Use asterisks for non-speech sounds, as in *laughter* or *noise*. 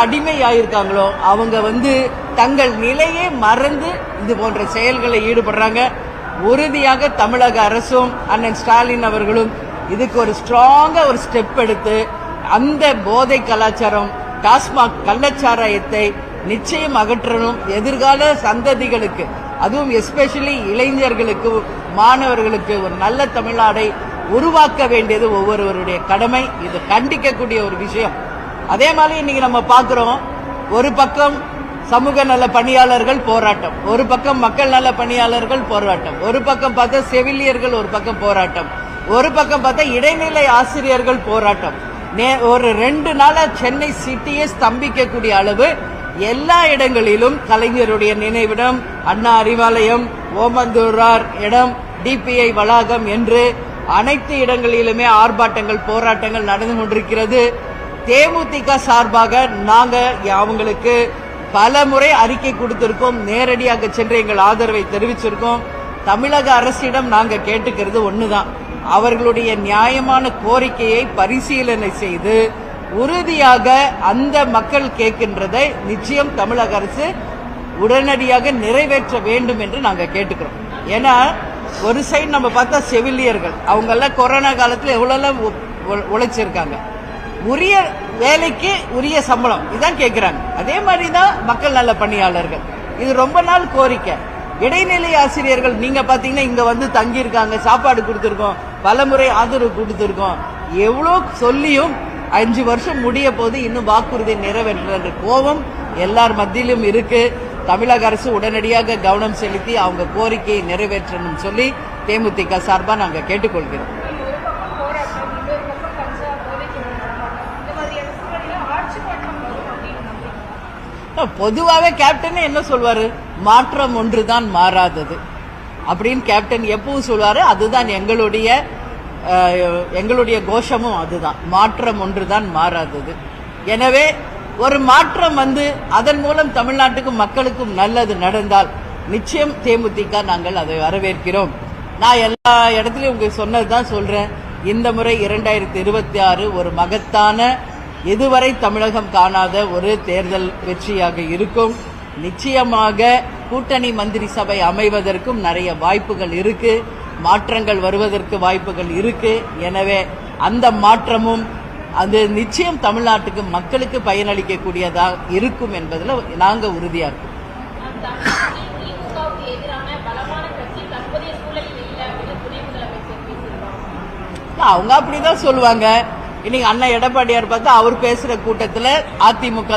அடிமை ஆயிருக்காங்களோ அவங்க வந்து தங்கள் நிலையை மறந்து இது போன்ற செயல்களை ஈடுபடுறாங்க. உறுதியாக தமிழக அரசும் அண்ணன் ஸ்டாலின் அவர்களும் இதுக்கு ஒரு ஸ்ட்ராங்கா ஒரு ஸ்டெப் எடுத்து அந்த போதை கலாச்சாரம் டாஸ்மாக் கள்ளச்சாராயத்தை நிச்சயம் அகற்றணும் எதிர்கால சந்ததிகளுக்கு அதுவும் எஸ்பெஷலி இளைஞர்களுக்கு மாணவர்களுக்கு ஒரு நல்ல தமிழ்நாடை உருவாக்க வேண்டியது ஒவ்வொருவருடைய கடமை. இது கண்டிக்கக்கூடிய ஒரு விஷயம். அதே மாதிரி இன்னைக்கு நம்ம பார்க்குறோம் ஒரு பக்கம் சமூக நல பணியாளர்கள் போராட்டம் ஒரு பக்கம் மக்கள் நல பணியாளர்கள் போராட்டம் ஒரு பக்கம் பார்த்தா செவிலியர்கள் ஒரு பக்கம் போராட்டம் ஒரு பக்கம் பார்த்தா இடைநிலை ஆசிரியர்கள் போராட்டம். நே- ஒரு ரெண்டு நாளா சென்னை சிட்டியே ஸ்தம்பிக்கக்கூடிய அளவு எல்லா இடங்களிலும் கலைஞருடைய நினைவிடம் அண்ணா அறிவாலயம் ஓமந்தூரார் இடம் டிபிஐ வளாகம் என்று அனைத்து இடங்களிலுமே ஆர்ப்பாட்டங்கள் போராட்டங்கள் நடந்து கொண்டிருக்கிறது. தேமுதிக சார்பாக நாங்கள் அவங்களுக்கு பல முறை அறிக்கை கொடுத்திருக்கோம். நேரடியாக சென்று எங்கள் ஆதரவை தெரிவிச்சிருக்கோம். தமிழக அரசிடம் நாங்கள் கேட்டுக்கிறது ஒண்ணுதான். அவர்களுடைய நியாயமான கோரிக்கையை பரிசீலனை செய்து உறுதியாக அந்த மக்கள் கேட்கின்றதை நிச்சயம் தமிழக அரசு உடனடியாக நிறைவேற்ற வேண்டும் என்று நாங்கள் கேட்டுக்கிறோம். ஏன்னா ஒரு சைடு நம்ம பார்த்தா செவிலியர்கள். அவங்கெல்லாம் கொரோனா காலத்தில் எவ்வளோ உழைச்சிருக்காங்க. உரிய வேலைக்கு உரிய சம்பளம். இதான் கேட்கிறாங்க அதே மாதிரி தான் மக்கள் நல பணியாளர்கள். இது ரொம்ப நாள் கோரிக்கை. இடைநிலை ஆசிரியர்கள் நீங்க பாத்தீங்கன்னா இங்க வந்து தங்கியிருக்காங்க சாப்பாடு கொடுத்துருக்கோம் பலமுறை ஆதரவு கொடுத்துருக்கோம். எவ்வளோ சொல்லியும் அஞ்சு வருஷம் முடிய போது இன்னும் வாக்குறுதி நிறைவேற்ற கோபம் எல்லார் மத்தியிலும் இருக்கு. தமிழக அரசு உடனடியாக கவனம் செலுத்தி அவங்க கோரிக்கையை நிறைவேற்றணும் சொல்லி தேமுதிக சார்பாக நாங்கள் கேட்டுக்கொள்கிறோம் ஒரு பக்கம் போராட்டம் இன்னொரு பக்கம் கஞ்சா போதைக்கு நடமாட்டம் இந்த மாதிரியான சூழலில் ஆட்சி மாற்றம் வரும் அப்படின்னு நம்புறீங்களா *laughs* பொதுவாகவே கேப்டன் என்ன சொல்வார்? மாற்றம் ஒன்று தான் மாறாதது. அப்படின்னு கேப்டன் எப்பவும் சொல்வார். அதுதான் எங்களுடைய எங்களுடைய கோஷமும் அதுதான். மாற்றம் ஒன்று தான் மாறாதது. எனவே ஒரு மாற்றம் வந்து அதன் மூலம் தமிழ்நாட்டுக்கும் மக்களுக்கும் நல்லது நடந்தால் நிச்சயம் தேமுதிக நாங்கள் அதை வரவேற்கிறோம். நான் எல்லா இடத்துலையும் உங்களுக்கு சொன்னதுதான் சொல்கிறேன் இந்த முறை இரண்டாயிரத்தி இருபத்தி ஆறு ஒரு மகத்தான இதுவரை தமிழகம் காணாத ஒரு தேர்தல் வெற்றியாக இருக்கும்? நிச்சயமாக கூட்டணி மந்திரி சபை அமைவதற்கும் நிறைய வாய்ப்புகள் இருக்கு. மாற்றங்கள் வருவதற்கு வாய்ப்புகள் இருக்கு. எனவே அந்த மாற்றமும் அது நிச்சயம் தமிழ்நாட்டுக்கு மக்களுக்கு பயனளிக்கக்கூடியதாக இருக்கும் என்பதில் நாங்கள் உறுதியாக இருக்கோம். அவங்க அப்படிதான் சொல்லுவாங்க. இன்னைக்கு அண்ணா எடப்பாடியார் பார்த்தா அவர் பேசுற கூட்டத்துல அதிமுக